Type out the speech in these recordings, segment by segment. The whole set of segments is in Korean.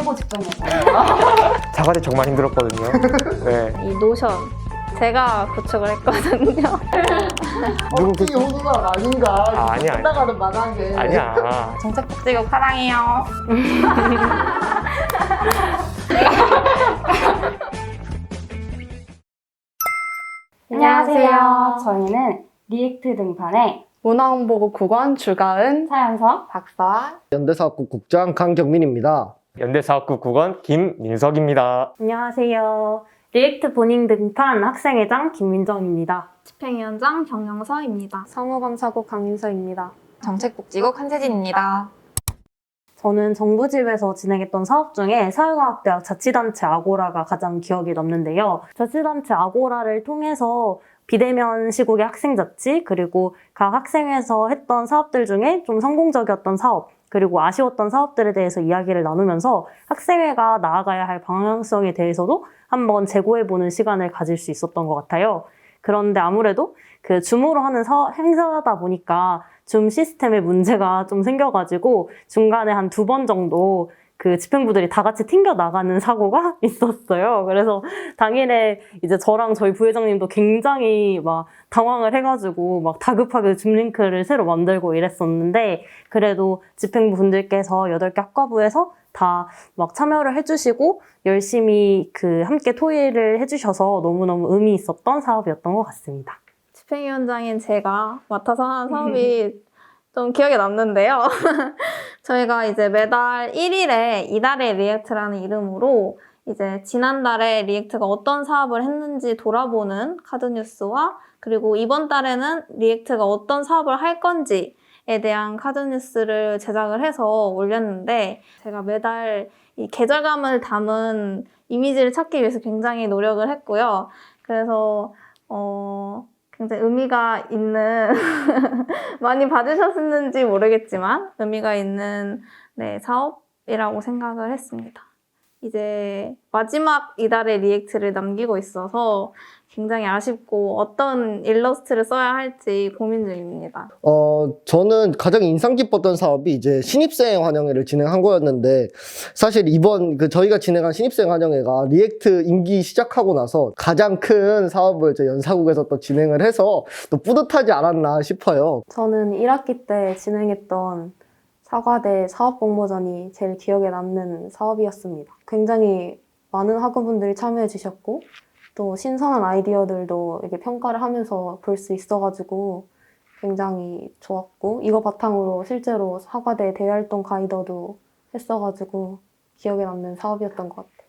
예보 직전이었거든요. 사과대 정말 힘들었거든요. 네. 이 노션 제가 구축을 했거든요. 누구 이 호구가 아닌가. 아, 아니야, 아니야. 하다가는 마당에. 아니야. 정책복지국 사랑해요. 안녕하세요. 저희는 리액트 등판의 문화홍보부 국원 주가은 사연서 박사 연대사업국 국장 강경민입니다. 연대사업국 국원 김민석입니다. 안녕하세요. 리액트 본인 등판 학생회장 김민정입니다. 집행위원장 정영서입니다. 성우감사국 강윤서입니다. 정책복지국 한세진입니다. 저는 정부집에서 진행했던 사업 중에 사회과학대학 자치단체 아고라가 가장 기억에 남는데요. 자치단체 아고라를 통해서 비대면 시국의 학생 자치 그리고 각 학생회에서 했던 사업들 중에 좀 성공적이었던 사업 그리고 아쉬웠던 사업들에 대해서 이야기를 나누면서 학생회가 나아가야 할 방향성에 대해서도 한번 재고해보는 시간을 가질 수 있었던 것 같아요. 그런데 아무래도 그 줌으로 하는 사- 행사다 보니까 줌 시스템에 문제가 좀 생겨가지고 중간에 한 두 번 정도 그 집행부들이 다 같이 튕겨 나가는 사고가 있었어요. 그래서 당일에 이제 저랑 저희 부회장님도 굉장히 막 당황을 해가지고 막 다급하게 줌 링크를 새로 만들고 이랬었는데 그래도 집행부 분들께서 8개 학과부에서 다 막 참여를 해주시고 열심히 그 함께 토의를 해주셔서 너무너무 의미 있었던 사업이었던 것 같습니다. 집행위원장인 제가 맡아서 하는 사업이 좀 기억에 남는데요. 저희가 이제 매달 1일에 이달의 리액트라는 이름으로 이제 지난달에 리액트가 어떤 사업을 했는지 돌아보는 카드뉴스와 그리고 이번 달에는 리액트가 어떤 사업을 할 건지에 대한 카드뉴스를 제작을 해서 올렸는데 제가 매달 이 계절감을 담은 이미지를 찾기 위해서 굉장히 노력을 했고요. 그래서 어, 굉장히 의미가 있는 많이 받으셨는지 모르겠지만 의미가 있는 네, 사업이라고 생각을 했습니다. 이제 마지막 이달의 리액트를 남기고 있어서 굉장히 아쉽고 어떤 일러스트를 써야 할지 고민 중입니다. 어, 저는 가장 인상 깊었던 사업이 이제 신입생 환영회를 진행한 거였는데 사실 이번 그 저희가 진행한 신입생 환영회가 리액트 임기 시작하고 나서 가장 큰 사업을 저 연사국에서 또 진행을 해서 또 뿌듯하지 않았나 싶어요. 저는 1학기 때 진행했던 사과대 사업공모전이 제일 기억에 남는 사업이었습니다. 굉장히 많은 학우분들이 참여해 주셨고 또 신선한 아이디어들도 이렇게 평가를 하면서 볼 수 있어가지고 굉장히 좋았고 이거 바탕으로 실제로 사과대 대활동 가이더도 했어가지고 기억에 남는 사업이었던 것 같아요.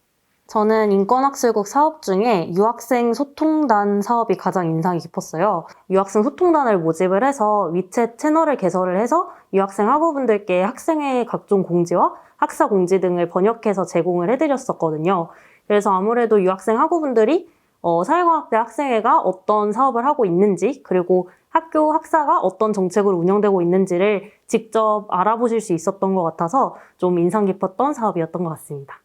저는 인권학술국 사업 중에 유학생 소통단 사업이 가장 인상이 깊었어요. 유학생 소통단을 모집을 해서 위챗 채널을 개설을 해서 유학생 학우분들께 학생의 각종 공지와 학사 공지 등을 번역해서 제공을 해드렸었거든요. 그래서 아무래도 유학생 학우분들이 어, 사회과학대 학생회가 어떤 사업을 하고 있는지 그리고 학교 학사가 어떤 정책으로 운영되고 있는지를 직접 알아보실 수 있었던 것 같아서 좀 인상 깊었던 사업이었던 것 같습니다.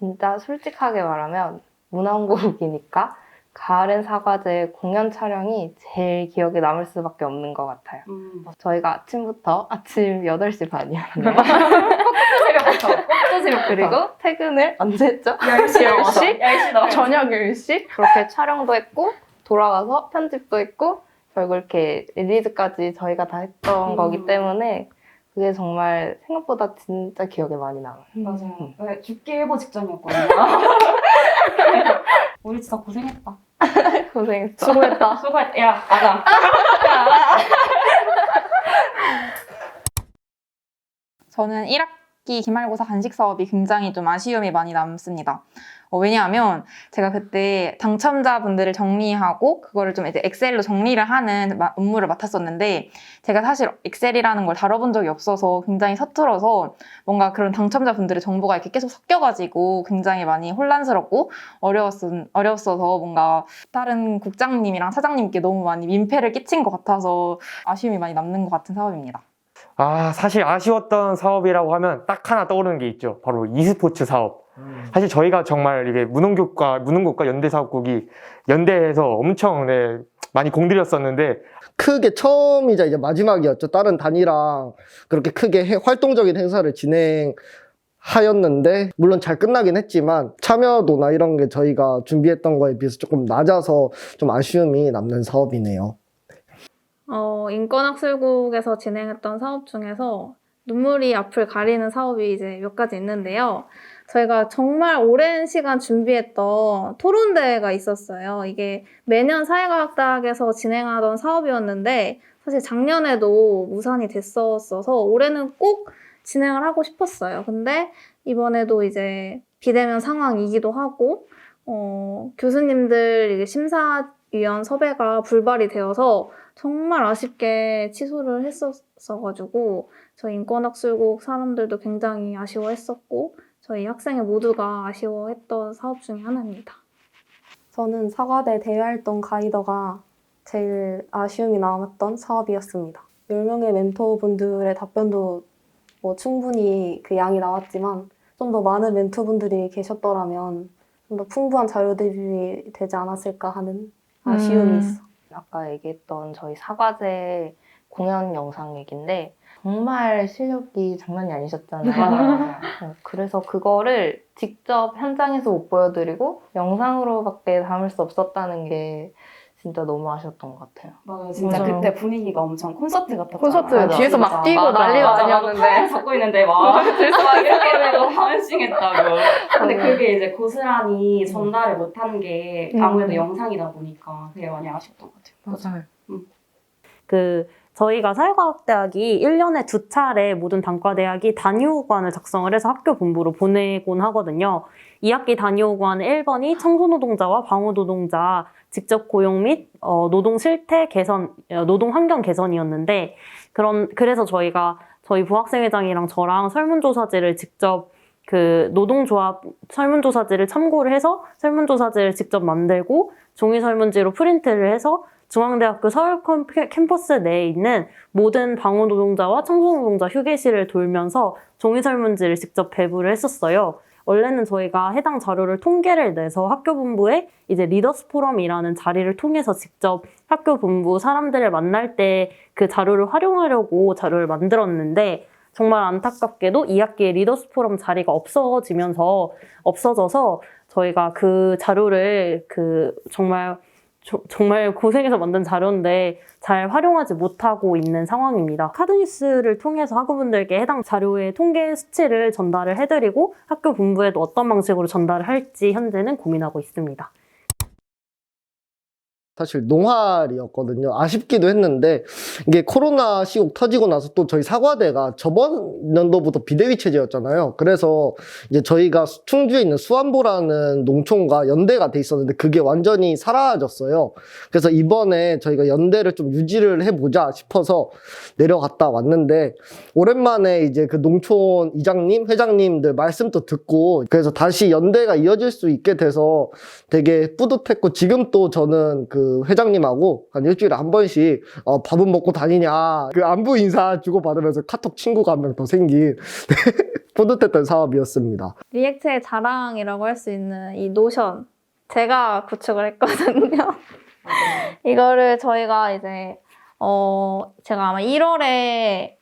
진짜 솔직하게 말하면 문화홍보국이니까 가을엔 사과제 공연 촬영이 제일 기억에 남을 수밖에 없는 것 같아요. 저희가 아침부터 아침 8시 반이었나요? 그리고 퇴근을 언제 했죠? 10시? 10시? 저녁 10시? 그렇게 촬영도 했고 돌아와서 편집도 했고 결국 이렇게 릴리즈까지 저희가 다 했던 음. 거기 때문에 그게 정말 생각보다 진짜 기억에 많이 남아요. 맞아요. 네, 죽기 예보 직전이었거든요. 우리 진짜 고생했다. 고생했어. 수고했다. 수고했다. 야, 나가. 저는 1학기 기말고사 간식 사업이 굉장히 좀 아쉬움이 많이 남습니다. 어, 왜냐하면 제가 그때 당첨자분들을 정리하고 그거를 좀 이제 엑셀로 정리를 하는 마- 업무를 맡았었는데 제가 사실 엑셀이라는 걸 다뤄본 적이 없어서 굉장히 서툴어서 뭔가 그런 당첨자분들의 정보가 이렇게 계속 섞여가지고 굉장히 많이 혼란스럽고 어려웠, 어려웠어서 뭔가 다른 국장님이랑 사장님께 너무 많이 민폐를 끼친 것 같아서 아쉬움이 많이 남는 것 같은 사업입니다. 아, 사실 아쉬웠던 사업이라고 하면 딱 하나 떠오르는 게 있죠. 바로 e스포츠 사업. 사실 저희가 정말 이게 문홍국과, 문홍국과 연대사업국이 연대에서 엄청 네, 많이 공들였었는데 크게 처음이자 이제 마지막이었죠. 다른 단위랑 그렇게 크게 해- 활동적인 행사를 진행 하였는데 물론 잘 끝나긴 했지만 참여도나 이런 게 저희가 준비했던 거에 비해서 조금 낮아서 좀 아쉬움이 남는 사업이네요. 어, 인권학술국에서 진행했던 사업 중에서 눈물이 앞을 가리는 사업이 이제 몇 가지 있는데요. 저희가 정말 오랜 시간 준비했던 토론대회가 있었어요. 이게 매년 사회과학대학에서 진행하던 사업이었는데 사실 작년에도 무산이 됐었어서 올해는 꼭 진행을 하고 싶었어요. 근데 이번에도 이제 비대면 상황이기도 하고 어, 교수님들 심사위원 섭외가 불발이 되어서 정말 아쉽게 취소를 했었어가지고 저희 인권학술국 사람들도 굉장히 아쉬워했었고 저희 학생회 모두가 아쉬워했던 사업 중에 하나입니다. 저는 사과대 대외활동 가이더가 제일 아쉬움이 남았던 사업이었습니다. 10명의 멘토분들의 답변도 뭐 충분히 그 양이 나왔지만 좀 더 많은 멘토분들이 계셨더라면 좀 더 풍부한 자료들이 되지 않았을까 하는 아쉬움이 음. 있어. 아까 얘기했던 저희 사과제 공연 영상 얘기인데 정말 실력이 장난이 아니셨잖아요. 어, 그래서 그거를 직접 현장에서 못 보여드리고 영상으로밖에 담을 수 없었다는 게 진짜 너무 아쉬웠던 것 같아요. 맞아요. 진짜 맞아요. 그때 분위기가 엄청 콘서트 같았잖아요. 콘서트 뒤에서 막 뛰고 맞아, 난리가 맞아. 아니었는데. 막 잡고 있는데 막, 막 이렇게 되고 다운싱했다고. 근데 그게 이제 고스란히 전달을 못하는 게 아무래도 음. 영상이다 보니까 그게 많이 아쉬웠던 것 같아요. 맞아요. 그 저희가 사회과학대학이 1년에 두 차례 모든 단과대학이 단위호관을 작성을 해서 학교 본부로 보내곤 하거든요. 2학기 단위호관은 1번이 청소노동자와 방호노동자 직접 고용 및 어, 노동 실태 개선, 어, 노동 환경 개선이었는데 그런 그래서 저희가 저희 부학생회장이랑 저랑 설문조사지를 직접 그 노동조합 설문조사지를 참고를 해서 설문조사지를 직접 만들고 종이 설문지로 프린트를 해서 중앙대학교 서울 캠- 캠퍼스 내에 있는 모든 방호 노동자와 청소 노동자 휴게실을 돌면서 종이 설문지를 직접 배부를 했었어요. 원래는 저희가 해당 자료를 통계를 내서 학교 본부에 이제 리더스 포럼이라는 자리를 통해서 직접 학교 본부 사람들을 만날 때 그 자료를 활용하려고 자료를 만들었는데 정말 안타깝게도 2학기에 리더스 포럼 자리가 없어지면서 없어져서 저희가 그 자료를 그 정말 조- 정말 고생해서 만든 자료인데 잘 활용하지 못하고 있는 상황입니다. 카드뉴스를 통해서 학우분들께 해당 자료의 통계 수치를 전달을 해드리고 학교 본부에도 어떤 방식으로 전달을 할지 현재는 고민하고 있습니다. 사실 농활이었거든요. 아쉽기도 했는데 이게 코로나 시국 터지고 나서 또 저희 사과대가 저번 연도부터 비대위 체제였잖아요. 그래서 이제 저희가 충주에 있는 수안보라는 농촌과 연대가 돼 있었는데 그게 완전히 사라졌어요. 그래서 이번에 저희가 연대를 좀 유지를 해보자 싶어서 내려갔다 왔는데 오랜만에 이제 그 농촌 이장님, 회장님들 말씀도 듣고 그래서 다시 연대가 이어질 수 있게 돼서 되게 뿌듯했고 지금 또 저는 그 회장님하고 한 일주일에 한 번씩 어, 밥은 먹고 다니냐 그 안부 인사 주고 받으면서 카톡 친구가 한 명 더 생긴 뿌듯했던 사업이었습니다. 리액트의 자랑이라고 할 수 있는 이 노션 제가 구축을 했거든요. 이거를 저희가 이제 어 제가 아마 1월에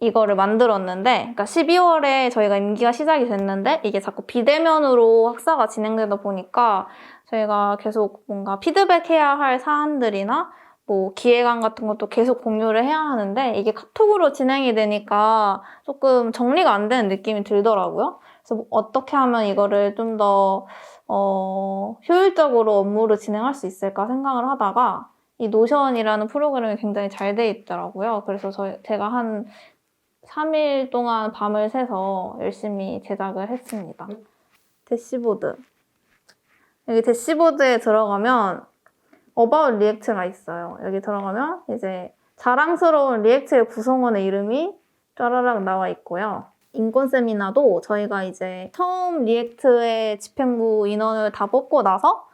이거를 만들었는데, 그러니까 12월에 저희가 임기가 시작이 됐는데 이게 자꾸 비대면으로 학사가 진행되다 보니까 저희가 계속 뭔가 피드백해야 할 사안들이나 뭐 기획안 같은 것도 계속 공유를 해야 하는데 이게 카톡으로 진행이 되니까 조금 정리가 안 되는 느낌이 들더라고요. 그래서 뭐 어떻게 하면 이거를 좀 더 어, 효율적으로 업무를 진행할 수 있을까 생각을 하다가 이 노션이라는 프로그램이 굉장히 잘 돼 있더라고요. 그래서 저, 제가 한 3일 동안 밤을 새서 열심히 제작을 했습니다. 대시보드. 여기 대시보드에 들어가면 About React가 있어요. 여기 들어가면 이제 자랑스러운 리액트의 구성원의 이름이 짜라락 나와 있고요. 인권 세미나도 저희가 이제 처음 리액트의 집행부 인원을 다 뽑고 나서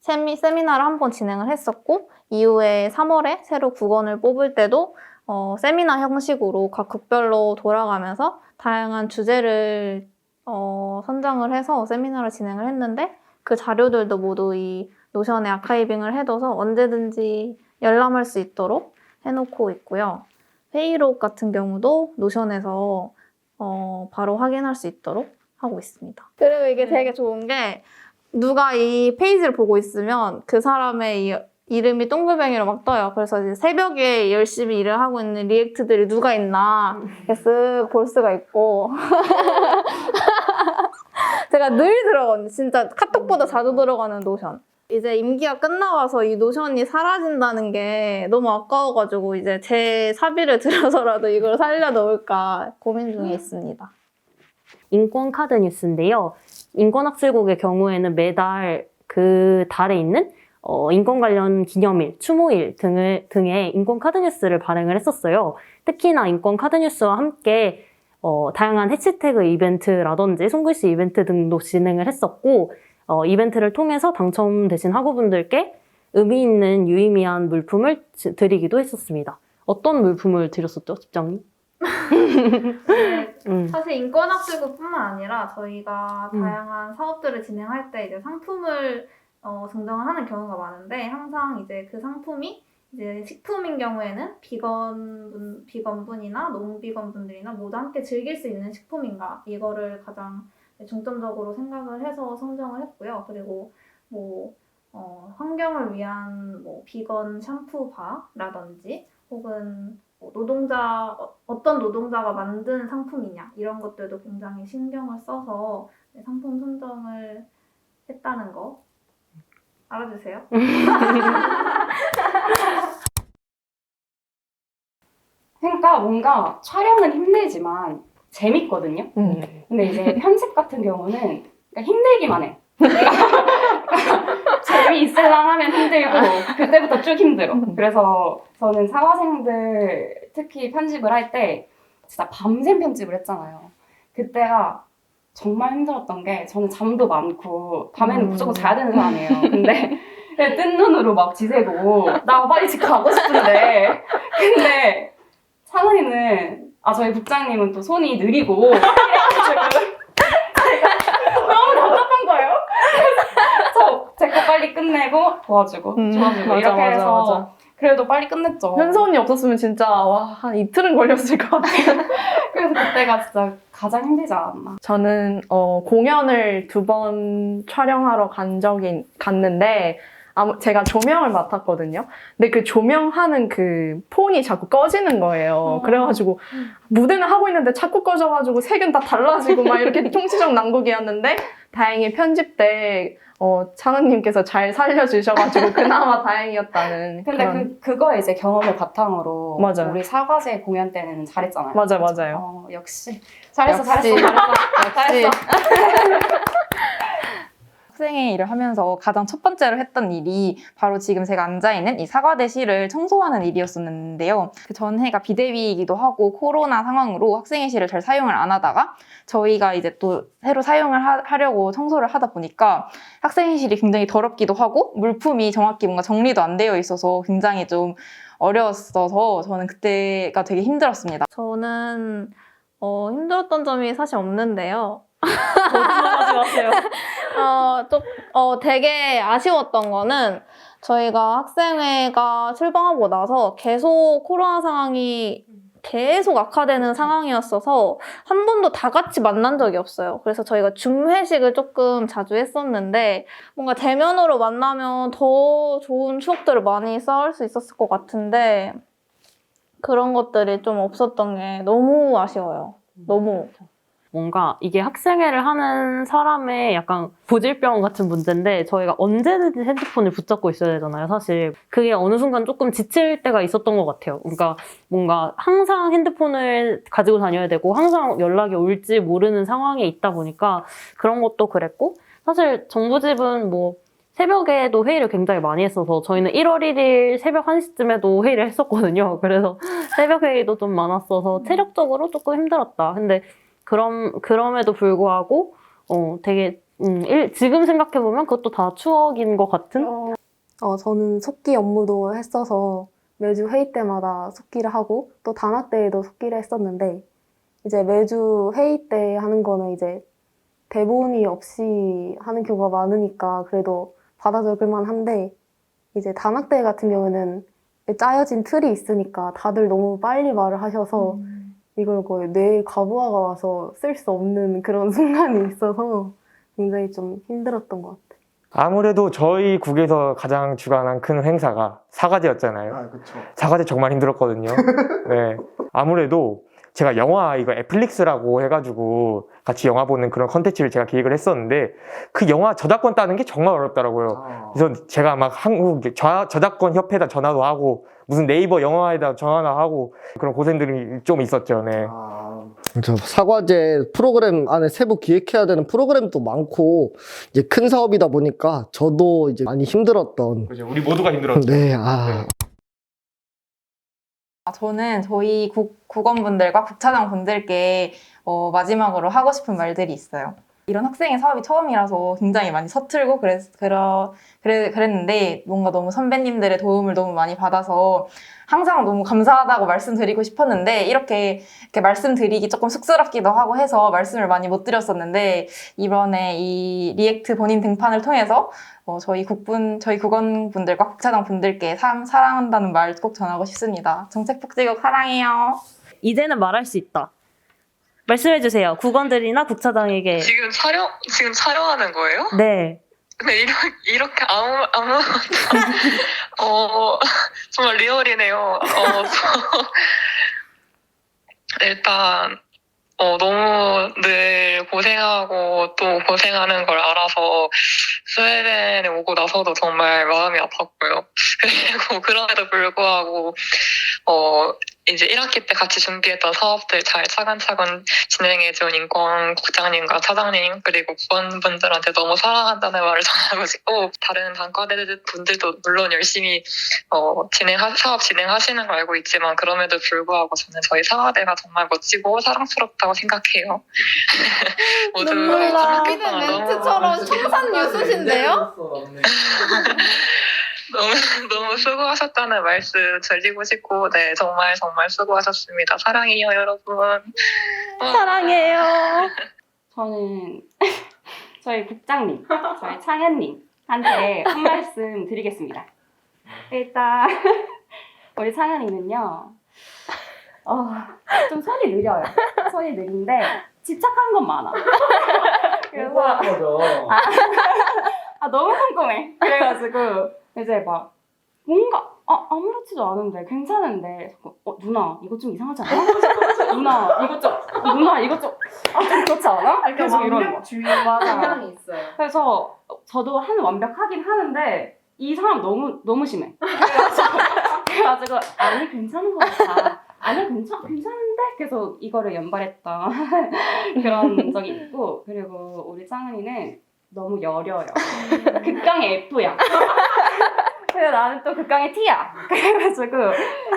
세미, 세미나를 한 번 진행을 했었고 이후에 3월에 새로 국원을 뽑을 때도 어, 세미나 형식으로 각 극별로 돌아가면서 다양한 주제를 어, 선정을 해서 세미나를 진행을 했는데 그 자료들도 모두 이 노션에 아카이빙을 해둬서 언제든지 열람할 수 있도록 해놓고 있고요. 회의록 같은 경우도 노션에서 어, 바로 확인할 수 있도록 하고 있습니다. 그리고 이게 되게 좋은 게 누가 이 페이지를 보고 있으면 그 사람의 이 이름이 동글뱅이로 막 떠요. 그래서 이제 새벽에 열심히 일을 하고 있는 리액트들이 누가 있나 쓱볼 수가 있고 제가 늘 들어가거든요. 진짜 카톡보다 자주 들어가는 노션. 이제 임기가 끝나와서 이 노션이 사라진다는 게 너무 아까워가지고 이제 제 사비를 들여서라도 이걸 살려 놓을까 고민 중에 있습니다. 인권 카드 뉴스인데요. 인권학술국의 경우에는 매달 그 달에 있는 어, 인권 관련 기념일, 추모일 등을, 등의 인권 카드 뉴스를 발행을 했었어요. 특히나 인권 카드 뉴스와 함께 어, 다양한 해시태그 이벤트라든지 손글씨 이벤트 등도 진행을 했었고, 어, 이벤트를 통해서 당첨되신 학우분들께 의미 있는 유의미한 물품을 지- 드리기도 했었습니다. 어떤 물품을 드렸었죠, 집장님? 음. 사실 인권학술국뿐만 아니라 저희가 음. 다양한 사업들을 진행할 때 이제 상품을 어, 증정을 하는 경우가 많은데 항상 이제 그 상품이 이제 식품인 경우에는 비건분 비건분이나 농비건분들이나 모두 함께 즐길 수 있는 식품인가 이거를 가장 중점적으로 생각을 해서 선정을 했고요. 그리고 뭐 어, 환경을 위한 뭐 비건 샴푸 바라든지 혹은 뭐 노동자 어- 어떤 노동자가 만든 상품이냐 이런 것들도 굉장히 신경을 써서 네, 상품 선정을 했다는 거 알아주세요. 그러니까 뭔가 촬영은 힘들지만 재밌거든요. 근데 이제 편집 같은 경우는 그러니까 힘들기만 해. 재미있을랑 하면 힘들고 그때부터 쭉 힘들어. 그래서 저는 사과생들 특히 편집을 할 때 진짜 밤샘 편집을 했잖아요. 그때가 정말 힘들었던 게 저는 잠도 많고 밤에는 무조건 자야 되는 사람이에요. 근데 뜬 눈으로 막 지새고 나 빨리 집 가고 싶은데 근데 상은이는 아 저희 국장님은 또 손이 느리고 너무 답답한 거예요. 그래서 제거 빨리 끝내고 도와주고 음, 도와주고 맞아, 이렇게 맞아, 해서 맞아. 그래도 빨리 끝냈죠. 현서 언니 없었으면 진짜 와, 한 이틀은 걸렸을 것 같아요. 그래서 그때가 진짜 가장 힘들지 않았나. 저는 어, 공연을 두 번 촬영하러 간 적이 갔는데 아무, 제가 조명을 맡았거든요. 근데 그 조명하는 그 폰이 자꾸 꺼지는 거예요. 그래가지고 무대는 하고 있는데 자꾸 꺼져가지고 색은 다 달라지고 막 이렇게 총체적 난국이었는데 다행히 편집 때 어, 창은님께서 잘 살려주셔가지고 그나마 다행이었다는 근데 그런- 그 그거 이제 경험을 바탕으로 맞아요. 우리 사과제 공연 때는 잘했잖아요. 맞아 맞아요. 어, 역시 잘했어 역시. 잘했어 잘했어 잘했어. 학생회 일을 하면서 가장 첫 번째로 했던 일이 바로 지금 제가 앉아있는 이 사과 대실을 청소하는 일이었었는데요. 그 전해가 비대위이기도 하고 코로나 상황으로 학생회실을 잘 사용을 안 하다가 저희가 이제 또 새로 사용을 하, 려고 청소를 하다 보니까 학생회실이 굉장히 더럽기도 하고 물품이 정확히 뭔가 정리도 안 되어 있어서 굉장히 좀 어려웠어서 저는 그때가 되게 힘들었습니다. 저는 어, 힘들었던 점이 사실 없는데요. 거짓말하지 마세요. 어, 좀, 어, 되게 아쉬웠던 거는 저희가 학생회가 출범하고 나서 계속 코로나 상황이 계속 악화되는 상황이었어서 한 번도 다 같이 만난 적이 없어요. 그래서 저희가 줌 회식을 조금 자주 했었는데 뭔가 대면으로 만나면 더 좋은 추억들을 많이 쌓을 수 있었을 것 같은데 그런 것들이 좀 없었던 게 너무 아쉬워요. 너무. 뭔가 이게 학생회를 하는 사람의 약간 고질병 같은 문제인데 저희가 언제든지 핸드폰을 붙잡고 있어야 되잖아요, 사실. 그게 어느 순간 조금 지칠 때가 있었던 것 같아요. 그러니까 뭔가 항상 핸드폰을 가지고 다녀야 되고 항상 연락이 올지 모르는 상황에 있다 보니까 그런 것도 그랬고 사실 정부집은 뭐 새벽에도 회의를 굉장히 많이 했어서 저희는 1월 1일 새벽 1시쯤에도 회의를 했었거든요. 그래서 새벽 회의도 좀 많았어서 체력적으로 조금 힘들었다. 근데 그럼 그럼에도 불구하고 어 되게 음, 일- 지금 생각해 보면 그것도 다 추억인 것 같은. 어, 저는 속기 업무도 했어서 매주 회의 때마다 속기를 하고 또 단합 때에도 속기를 했었는데 이제 매주 회의 때 하는 거는 이제 대본이 없이 하는 경우가 많으니까 그래도 받아 적을만 한데 이제 단합 때 같은 경우는 짜여진 틀이 있으니까 다들 너무 빨리 말을 하셔서 이걸 거의 뇌에 과부하가 와서 쓸 수 없는 그런 순간이 있어서 굉장히 좀 힘들었던 것 같아요. 아무래도 저희 국에서 가장 주관한 큰 행사가 사과제였잖아요. 아, 그쵸. 사과제 정말 힘들었거든요. 네. 아무래도 제가 영화 이거 애플릭스라고 해가지고 같이 영화 보는 그런 컨텐츠를 제가 기획을 했었는데 그 영화 저작권 따는 게 정말 어렵더라고요. 아, 그래서 제가 막 한국 저, 저작권 협회에다 전화도 하고 무슨 네이버 영화에다 전화도 하고 그런 고생들이 좀 있었죠. 네. 저 사과제 프로그램 안에 세부 기획해야 되는 프로그램도 많고 이제 큰 사업이다 보니까 저도 이제 많이 힘들었던 그죠. 우리 모두가 힘들었죠. 네, 아. 아, 저는 저희 국, 국원분들과 국차장 분들께 어, 마지막으로 하고 싶은 말들이 있어요. 이런 학생의 사업이 처음이라서 굉장히 많이 서툴고 그랬, 그러, 그래, 그랬는데 뭔가 너무 선배님들의 도움을 너무 많이 받아서 항상 너무 감사하다고 말씀드리고 싶었는데 이렇게, 이렇게 말씀드리기 조금 쑥스럽기도 하고 해서 말씀을 많이 못 드렸었는데 이번에 이 리액트 본인 등판을 통해서 어, 저희 국분, 저희 국원분들과 국차장 분들께 사, 사랑한다는 말 꼭 전하고 싶습니다. 정책복지국 사랑해요. 이제는 말할 수 있다. 말씀해 주세요. 국원들이나 국차장에게. 지금 촬영 지금 촬영하는 거예요? 네. 근데 이렇게 이렇게 아무 아무 어 정말 리얼이네요. 어 저, 일단 어 너무 늘 고생하고 또 고생하는 걸 알아서 스웨덴에 오고 나서도 정말 마음이 아팠고요. 그리고 그럼에도 불구하고 어 이제 1학기 때 같이 준비했던 사업들 잘 차근차근 진행해준 인권 국장님과 차장님 그리고 구원분들한테 너무 사랑한다는 말을 전하고 싶고 다른 단과대 분들도 물론 열심히 어, 진행 사업 진행하시는 거 알고 있지만 그럼에도 불구하고 저는 저희 사과대가 정말 멋지고 사랑스럽다고 생각해요. 모두 눈물 나. 너무 청산 유수신데요? 너무 너무 수고하셨다는 말씀 드리고 싶고 네 정말 정말 수고하셨습니다. 사랑해요 여러분. 어. 사랑해요. 저는 저희 국장님, 저희 창현님한테 한 말씀 드리겠습니다. 일단 우리 창현이는요, 어, 좀 손이 느려요. 손이 느린데 집착하는 건 많아. 그래서 아, 아, 너무 꼼꼼해. 그래가지고 이제 막 뭔가 아, 아무렇지도 않은데 괜찮은데 자꾸, 어 누나 이거 좀 이상하지 않아? 누나 이거 좀 어, 누나 이거 좀아좀 그렇지 않아? 계속 이러는 거. 맞아. 있어요. 그래서 저도 한 완벽하긴 하는데 이 사람 너무 너무 심해. 그래가지고, 그래가지고 아니 괜찮은 것 같아. 아니 괜찮 괜찮은데 계속 이거를 연발했던 그런 적이 있고 그리고 우리 짱은이는 너무 여려요. 극강의 F야. 근데 나는 또 극강의 T야. 그래가지고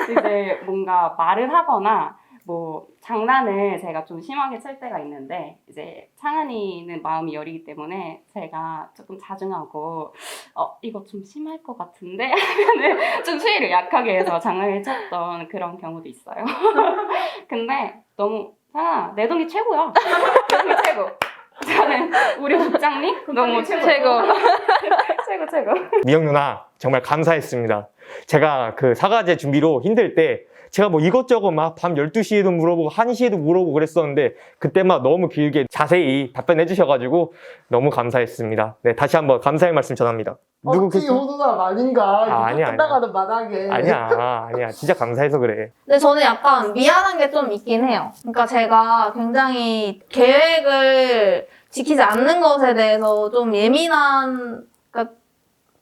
이제 뭔가 말을 하거나 뭐 장난을 제가 좀 심하게 칠 때가 있는데 이제 창은이는 마음이 여리기 때문에 제가 조금 자중하고 어 이거 좀 심할 것 같은데 하면은 좀 수위를 약하게 해서 장난을 쳤던 그런 경우도 있어요. 근데 너무 창아 내 동이 최고야. 내 동이 최고. 저는 우리 국장님 너무 최고. 최고. 최고 최고. 미영 누나 정말 감사했습니다. 제가 그 사과제 준비로 힘들 때 제가 뭐 이것저것 막 밤 12시에도 물어보고 1시에도 물어보고 그랬었는데 그때만 너무 길게 자세히 답변해 주셔가지고 너무 감사했습니다. 네, 다시 한번 감사의 말씀 전합니다. 누구 어찌 그 호두가 아닌가 아, 아니야, 아니야. 끝나가는 마당에 아니야, 아니야. 진짜 감사해서 그래. 근데 저는 약간 미안한 게 좀 있긴 해요. 그러니까 제가 굉장히 계획을 지키지 않는 것에 대해서 좀 예민한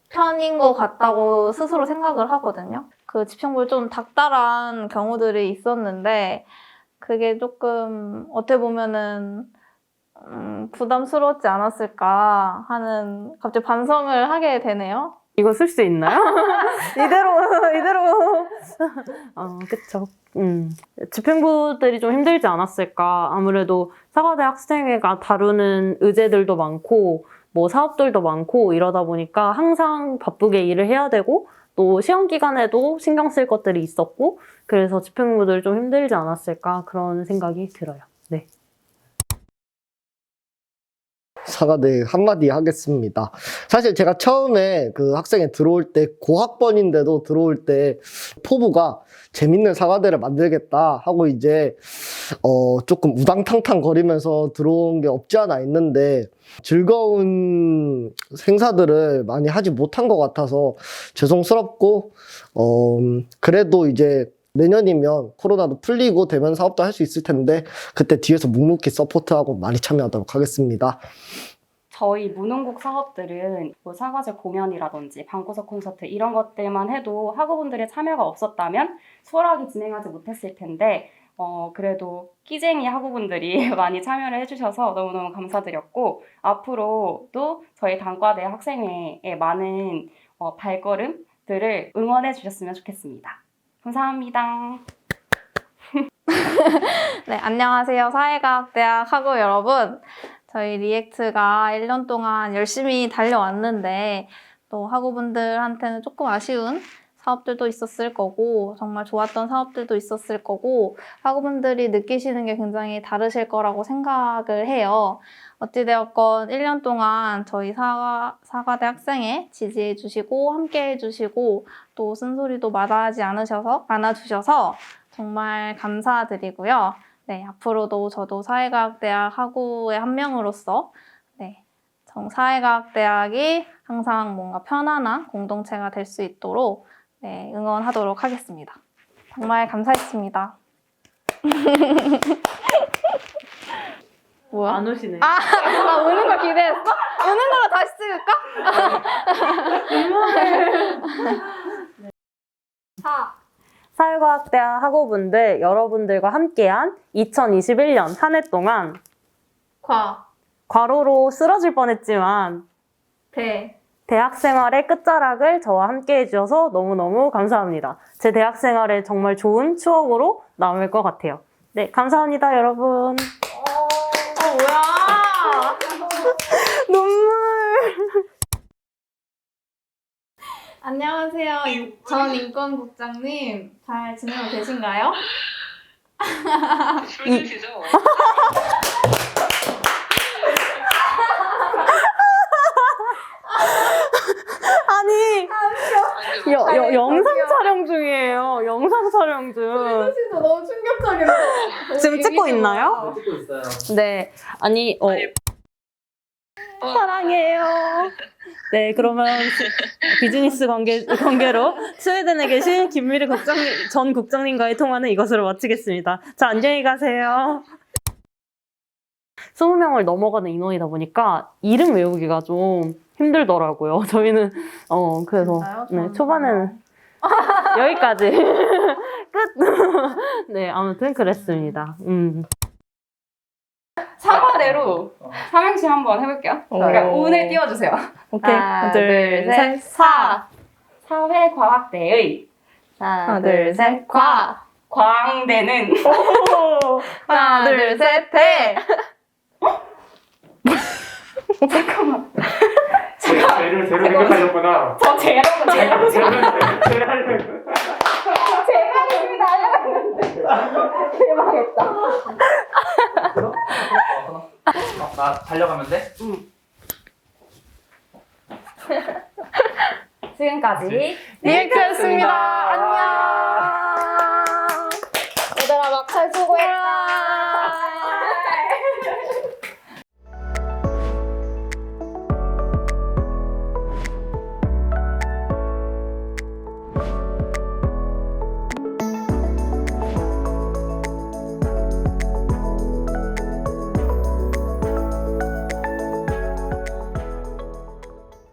편인 것 같다고 스스로 생각을 하거든요. 그 집행부에 좀 닥달한 경우들이 있었는데 그게 조금 어떻게 보면은 음, 부담스러웠지 않았을까 하는 갑자기 반성을 하게 되네요. 이거 쓸 수 있나요? 이대로, 이대로. 어, 그쵸. 음. 집행부들이 좀 힘들지 않았을까. 아무래도 사과대 학생회가 다루는 의제들도 많고, 뭐 사업들도 많고 이러다 보니까 항상 바쁘게 일을 해야 되고, 또 시험 기간에도 신경 쓸 것들이 있었고, 그래서 집행부들 좀 힘들지 않았을까. 그런 생각이 들어요. 네. 사과대 한마디 하겠습니다. 사실 제가 처음에 그 학생회 들어올 때 고학번인데도 들어올 때 포부가 재밌는 사과대를 만들겠다 하고 이제 어 조금 우당탕탕 거리면서 들어온 게 없지 않아 있는데 즐거운 행사들을 많이 하지 못한 것 같아서 죄송스럽고 어 그래도 이제 내년이면 코로나도 풀리고 대면 사업도 할 수 있을 텐데 그때 뒤에서 묵묵히 서포트하고 많이 참여하도록 하겠습니다. 저희 무능국 사업들은 뭐 사과제 공연이라든지 방구석 콘서트 이런 것들만 해도 학우분들의 참여가 없었다면 수월하게 진행하지 못했을 텐데 어, 그래도 끼쟁이 학우분들이 많이 참여를 해주셔서 너무너무 감사드렸고 앞으로도 저희 단과대 학생회의 많은 어, 발걸음들을 응원해 주셨으면 좋겠습니다. 감사합니다. 네, 안녕하세요. 사회과학대학 학우 여러분. 저희 리액트가 1년 동안 열심히 달려왔는데, 또 학우분들한테는 조금 아쉬운 사업들도 있었을 거고, 정말 좋았던 사업들도 있었을 거고, 학우분들이 느끼시는 게 굉장히 다르실 거라고 생각을 해요. 어찌되었건 1년 동안 저희 사과, 사과대 학생에 지지해 주시고, 함께 해 주시고, 또 쓴소리도 마다하지 않으셔서, 않아주셔서 정말 감사드리고요. 네, 앞으로도 저도 사회과학대학 학우의 한 명으로서 네, 정 사회과학대학이 항상 뭔가 편안한 공동체가 될 수 있도록 네, 응원하도록 하겠습니다. 정말 감사했습니다. 뭐야? 안 오시네. 아, 나 우는 거 기대했어? 우는 걸로 다시 찍을까? 사. 사회과학대학 학우분들 여러분들과 함께한 2021년 한 해 동안 과. 과로로 쓰러질 뻔했지만 대. 대학 생활의 끝자락을 저와 함께 해주셔서 너무너무 감사합니다. 제 대학 생활에 정말 좋은 추억으로 남을 것 같아요. 네, 감사합니다, 여러분. 어, 뭐야? 눈물. 안녕하세요. 전 인권국장님. 잘 지내고 계신가요? 술 드시죠? 아니, 여, 여, 영상 촬영 중이에요. 영상 촬영 중. 진짜 너무 충격적이다. 지금 찍고 있나요? 찍고 있어요. 네. 아니, 어, 사랑해요. 네, 그러면 비즈니스 관계, 관계로 스웨덴에 계신 김미리 국장님, 전 국장님과의 통화는 이것으로 마치겠습니다. 자, 안녕히 가세요. 20명을 넘어가는 인원이다 보니까 이름 외우기가 좀 힘들더라고요. 저희는, 어, 그래서, 진짜요? 네, 저는 초반에는 여기까지. 끝! 네, 아무튼 그랬습니다. 음. 사과대로 삼행시 한번 해볼게요. 그러니까 오. 운을 띄워주세요. 오케이. 하나, 둘, 둘, 셋. 셋, 사. 사회과학대의 하나, 둘, 셋, 과. 광대는 하나, 둘, 셋, 대. 잠깐만. 쟤를 쟤를 생각하셨구나. 저 제로 제로 쟤를 쟤를 하려고. 제가 있습니다. 알려놨는데 대박했다. 나 달려가면 돼? 지금까지 리액트였습니다. 안녕. 얘들아, 막잘 수고했다.